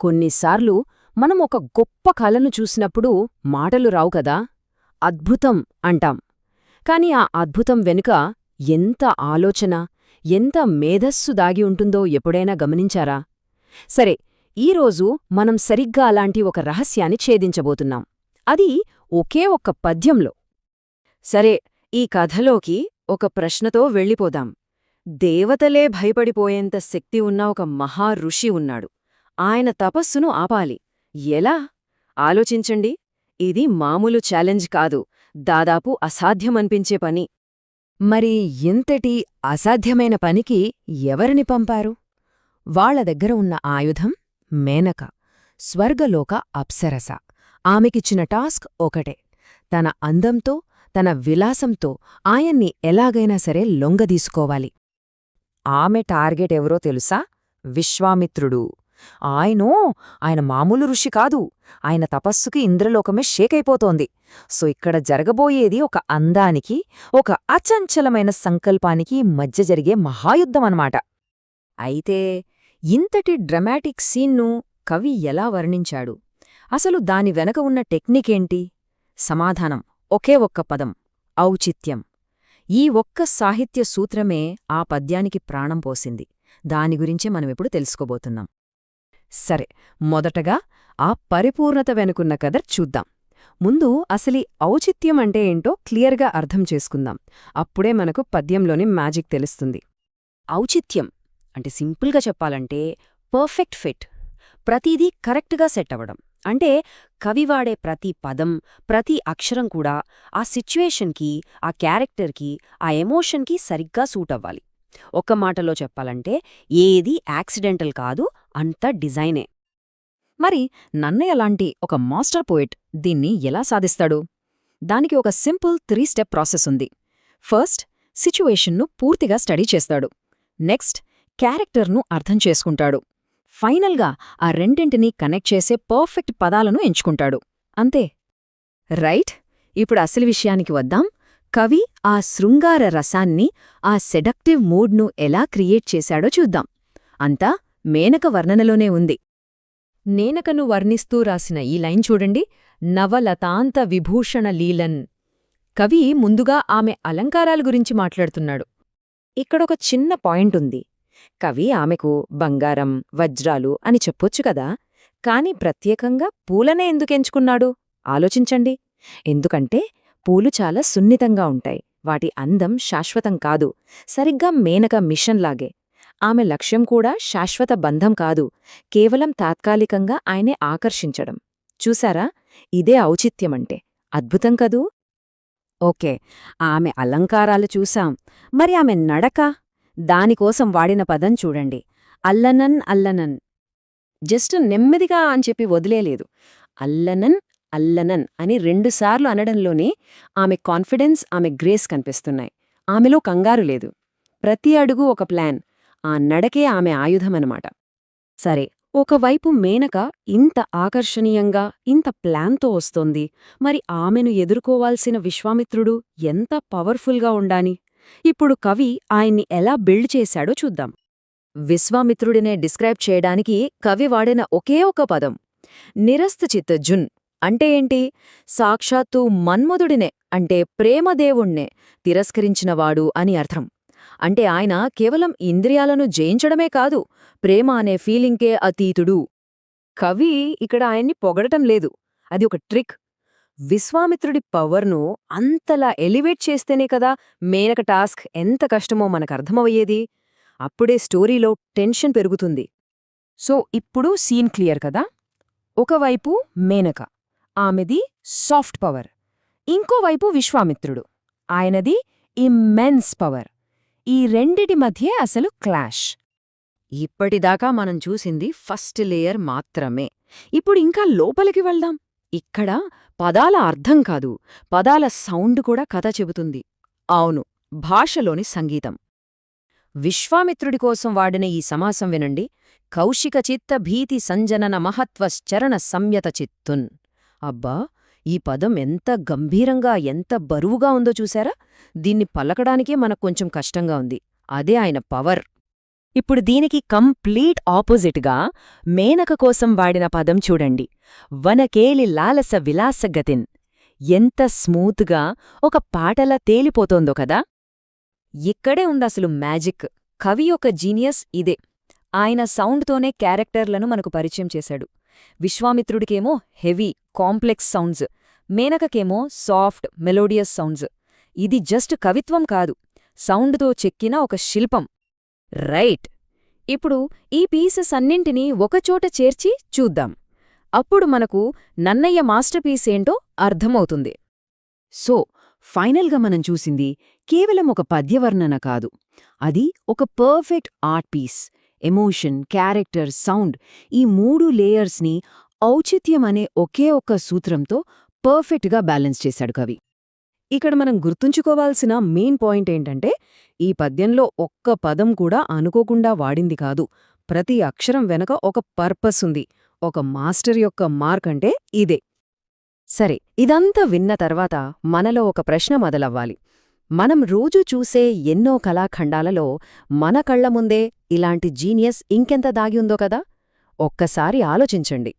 కొన్నిసార్లు మనం ఒక గొప్ప కలను చూసినప్పుడు మాటలు రావు కదా? అద్భుతం అంటాం. కాని ఆ అద్భుతం వెనుక ఎంత ఆలోచన ఎంత మేధస్సు దాగి ఉంటుందో ఎప్పుడైనా గమనించారా? సరే ఈరోజు మనం సరిగ్గా అలాంటి ఒక రహస్యాన్ని ఛేదించబోతున్నాం. అది ఒకే ఒక్క పద్యంలో. సరే ఈ కథలోకి ఒక ప్రశ్నతో వెళ్ళిపోదాం. దేవతలే భయపడిపోయేంత శక్తి ఉన్న ఒక మహా ఋషి ఉన్నాడు. ఆయన తపస్సును ఆపాలి. ఎలా? ఆలోచించండి. ఇది మామూలు ఛాలెంజ్ కాదు. దాదాపు అసాధ్యమనిపించే పని. మరి ఇంతటి అసాధ్యమైన పనికి ఎవరిని పంపారు? వాళ్ళ దగ్గర ఉన్న ఆయుధం మేనక స్వర్గలోక అప్సరస. ఆమెకిచ్చిన టాస్క్ ఒకటే. తన అందంతో తన విలాసంతో ఆయన్ని ఎలాగైనా సరే లొంగదీసుకోవాలి. ఆమె టార్గెట్ ఎవరో తెలుసా? విశ్వామిత్రుడు. ఆయనో ఆయన మామూలు ఋషి కాదు. ఆయన తపస్సుకి ఇంద్రలోకమే షేకైపోతోంది. సో ఇక్కడ జరగబోయేది ఒక అందానికి ఒక అచంచలమైన సంకల్పానికి మధ్య జరిగే మహాయుద్ధం అన్నమాట అయితే ఇంతటి డ్రమాటిక్ సీన్ను కవి ఎలా వర్ణించాడు? అసలు దాని వెనక ఉన్న టెక్నికేంటి సమాధానం ఒకే ఒక్క పదం ఔచిత్యం. ఈ ఒక్క సాహిత్య సూత్రమే ఆ పద్యానికి ప్రాణం పోసింది. దాని గురించే మనమిప్పుడు తెలుసుకోబోతున్నాం. సరే మొదటగా ఆ పరిపూర్ణత వెనుకున్న కథ చూద్దాం. ముందు అసలి ఔచిత్యం అంటే ఏంటో క్లియర్గా అర్థం చేసుకుందాం. అప్పుడే మనకు పద్యంలోని మ్యాజిక్ తెలుస్తుంది. ఔచిత్యం అంటే సింపుల్గా చెప్పాలంటే పర్ఫెక్ట్ ఫిట్ ప్రతిదీ కరెక్ట్గా సెట్ అవ్వడం. అంటే కవి వాడే ప్రతి పదం ప్రతి అక్షరం కూడా ఆ సిచ్యువేషన్కి ఆ క్యారెక్టర్కి ఆ ఎమోషన్కి సరిగ్గా సూట్ అవ్వాలి. ఒక్క మాటలో చెప్పాలంటే ఏది యాక్సిడెంటల్ కాదు అంత డిజైనే. మరి నన్నయ్య లాంటి ఒక మాస్టర్ పోయిట్ దీన్ని ఎలా సాధిస్తాడు? దానికి ఒక సింపుల్ త్రీ స్టెప్ ప్రాసెస్ ఉంది. ఫస్ట్ సిచ్యువేషన్ను పూర్తిగా స్టడీ చేస్తాడు. నెక్స్ట్ క్యారెక్టర్ను అర్థం చేసుకుంటాడు. ఫైనల్గా ఆ రెండింటినీ కనెక్ట్ చేసే పర్ఫెక్ట్ పదాలను ఎంచుకుంటాడు. అంతే. రైట్? ఇప్పుడు అసలు విషయానికి వద్దాం. కవి ఆ శృంగార రసాన్ని ఆ సెడక్టివ్ మూడ్ను ఎలా క్రియేట్ చేశాడో చూద్దాం. అంతా మేనక వర్ణనలోనే ఉంది. నేనకను వర్ణిస్తూ రాసిన ఈ లైన్ చూడండి. నవలతాంత విభూషణ లీలన్. కవి ముందుగా ఆమె అలంకారాల గురించి మాట్లాడుతున్నాడు. ఇక్కడొక చిన్న పాయింట్ ఉంది. కవి ఆమెకు బంగారం వజ్రాలు అని చెప్పొచ్చు కదా. కాని ప్రత్యేకంగా పూలనే ఎందుకెంచుకున్నాడు ఆలోచించండి. ఎందుకంటే పూలు చాలా సున్నితంగా ఉంటాయి. వాటి అందం శాశ్వతం కాదు. సరిగ్గా మేనక మిషన్లాగే ఆమె లక్ష్యం కూడా శాశ్వత బంధం కాదు కేవలం తాత్కాలికంగా ఆయనే ఆకర్షించడం. చూసారా ఇదే ఔచిత్యమంటే. అద్భుతం కదూ? ఓకే ఆమె అలంకారాలు చూశాం. మరి ఆమె నడక? దానికోసం వాడిన పదం చూడండి. అల్లనన్ అల్లనన్. జస్ట్ నెమ్మదిగా అని చెప్పి వదిలేలేదు. అల్లనన్ అల్లనన్ అని రెండుసార్లు అనడంలోనే ఆమె కాన్ఫిడెన్స్ ఆమె గ్రేస్ కనిపిస్తున్నాయి. ఆమెలో కంగారు లేదు. ప్రతి అడుగు ఒక ప్లాన్. ఆ నడకే ఆమె ఆయుధమనమాట. సరే ఒకవైపు మేనక ఇంత ఆకర్షణీయంగా ఇంత ప్లాన్తో వస్తోంది. మరి ఆమెను ఎదుర్కోవాల్సిన విశ్వామిత్రుడు ఎంత పవర్ఫుల్గా ఉండాని? ఇప్పుడు కవి ఆయన్ని ఎలా బిల్డ్ చేశాడో చూద్దాం. విశ్వామిత్రుడినే డిస్క్రైబ్ చేయడానికి కవి వాడిన ఒకే ఒక పదం. నిరస్తచిత్త జున్ అంటే ఏంటి? సాక్షాత్తు మన్మధుడినే అంటే ప్రేమదేవుణ్ణే తిరస్కరించినవాడు అని అర్థం. అంటే ఆయన కేవలం ఇంద్రియాలను జయించడమే కాదు ప్రేమ అనే ఫీలింగ్కే అతీతుడు. కవి ఇక్కడ ఆయన్ని పొగడటం లేదు. అది ఒక ట్రిక్. విశ్వామిత్రుడి పవర్ను అంతలా ఎలివేట్ చేస్తేనే కదా మేనక టాస్క్ ఎంత కష్టమో మనకర్థమయ్యేది. అప్పుడే స్టోరీలో టెన్షన్ పెరుగుతుంది. సో ఇప్పుడు సీన్ క్లియర్ కదా? ఒకవైపు మేనక ఆమెది సాఫ్ట్ పవర్. ఇంకోవైపు విశ్వామిత్రుడు. ఆయనది ఇమ్మెన్స్ పవర్. ఈ రెండిటి మధ్యే అసలు క్లాష్. ఇప్పటిదాకా మనం చూసింది ఫస్ట్ లేయర్ మాత్రమే. ఇప్పుడు ఇంకా లోపలికి వెళ్దాం. ఇక్కడ పదాల అర్థం కాదు. పదాల సౌండ్ కూడా కథ చెబుతుంది. అవును భాషలోని సంగీతం. విశ్వామిత్రుడి కోసం వాడిన ఈ సమాసం వినండి. కౌశిక చిత్త భీతి సంజనన మహత్వశ్చరణ సంయత చిత్తున్ అబ్బా ఈ పదం ఎంత గంభీరంగా ఎంత బరువుగా ఉందో చూశారా? దీన్ని పలకడానికే మనకు కొంచెం కష్టంగా ఉంది. అదే ఆయన పవర్. ఇప్పుడు దీనికి కంప్లీట్ ఆపోజిట్గా మేనక కోసం వాడిన పదం చూడండి. వనకేలి లాలస విలాసగతిన్ ఎంత స్మూత్గా ఒక పాటలా తేలిపోతోందో కదా? ఇక్కడే ఉందసలు మ్యాజిక్. కవి యొక్క జీనియస్ ఇదే. ఆయన సౌండ్తోనే క్యారెక్టర్లను మనకు పరిచయం చేశాడు. విశ్వామిత్రుడికేమో హెవీ కాంప్లెక్స్ సౌండ్స్. మేనకకేమో సాఫ్ట్ మెలోడియస్ సౌండ్స్. ఇది జస్ట్ కవిత్వం కాదు. సౌండ్తో చెక్కిన ఒక శిల్పం. రైట్! ఇప్పుడు ఈ పీసెస్ అన్నింటినీ ఒకచోట చేర్చి చూద్దాం. అప్పుడు మనకు నన్నయ్య మాస్టర్పీస్ ఏంటో అర్థమవుతుంది. సో ఫైనల్గా మనం చూసింది కేవలం ఒక పద్యవర్ణన కాదు. అది ఒక perfect art piece. Emotion character sound ఈ మూడు లేయర్స్ని ఔచిత్యం అనే ఒకే ఒక్క సూత్రంతో పర్ఫెక్ట్గా బ్యాలెన్స్ చేశాడు కవి. ఇక్కడ మనం గుర్తుంచుకోవాల్సిన మెయిన్ పాయింట్ ఏంటంటే ఈ పద్యంలో ఒక్క పదం కూడా అనుకోకుండా వాడింది కాదు. ప్రతి అక్షరం వెనక ఒక పర్పస్ ఉంది. ఒక మాస్టర్ యొక్క మార్క్ అంటే ఇదే. సరే ఇదంతా విన్న తర్వాత మనలో ఒక ప్రశ్న మొదలవ్వాలి. మనం రోజూ చూసే ఎన్నో కళాఖండాలలో మన కళ్ళ ముందే ఇలాంటి జీనియస్ ఇంకెంత దాగి ఉందో కదా? ఒక్కసారి ఆలోచించండి.